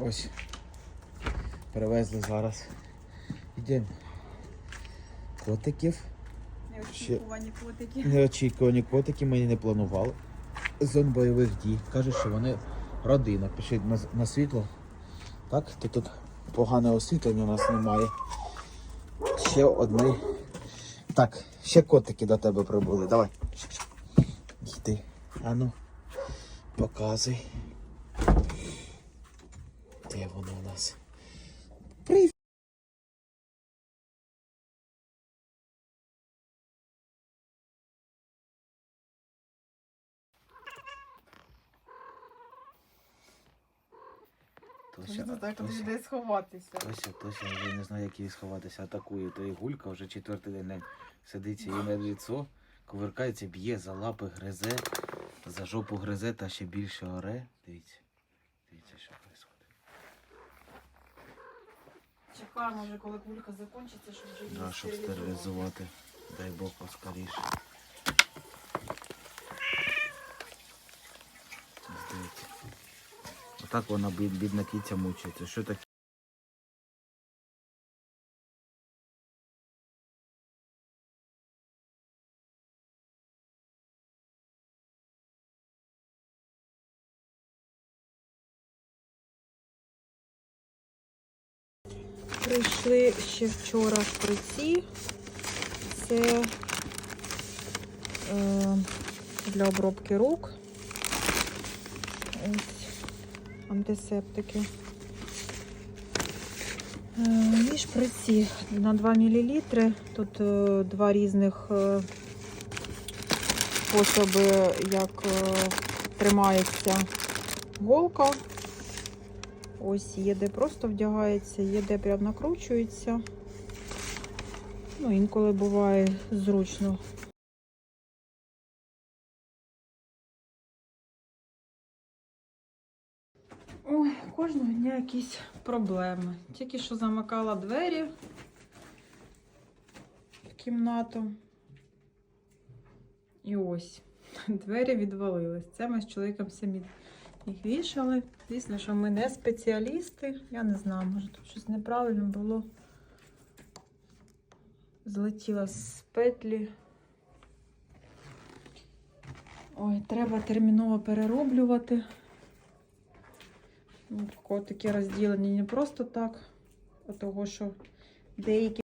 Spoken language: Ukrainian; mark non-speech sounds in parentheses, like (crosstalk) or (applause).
Ось. Привезли зараз. Йдемо. Котиків. Неочікувані котики. Неочікувані котики ми не планували. Зон бойових дій. Каже, що вони родина. Пишіть на, на світло. Так, то тут погане освітлення у нас немає. Ще одне. Так, ще котики до тебе прибули. Давай. Йди. Ану. Показуй. Нас? Привіт. Не знаю, куди де сховатися. Тося, Тося вже не знає, як її сховатися, атакує. То і гулька вже четвертий день сидиться їй на лицо, ковиркається, б'є за лапи, гризе, за жопу гризе та ще більше оре. Дивіться, що відбувається. Чекаємо вже, коли кулька закінчиться, щоб вже її Да, щоб стерилізувати. Дай Бог поскоріше. Отак вона бідна кіця мучиться. Що таке? Прийшли ще вчора шприці. Це е, для обробки рук. Ось антисептики. Е, і шприці на 2 мл. Тут е, два різних е, способи, як е, тримається голка. Ось є де просто вдягається, є де прям накручується. Ну, інколи буває зручно. Ой, кожного дня якісь проблеми. Тільки що замикала двері в кімнату. І ось (laughs) двері відвалились. Це ми з чоловіком самі їх вішали. Звісно, що ми не спеціалісти. Я не знаю, може тут щось неправильно було. Злетіла з петлі. Ой, треба терміново перероблювати. Ну, Котики розділені не просто так, а того, що деякі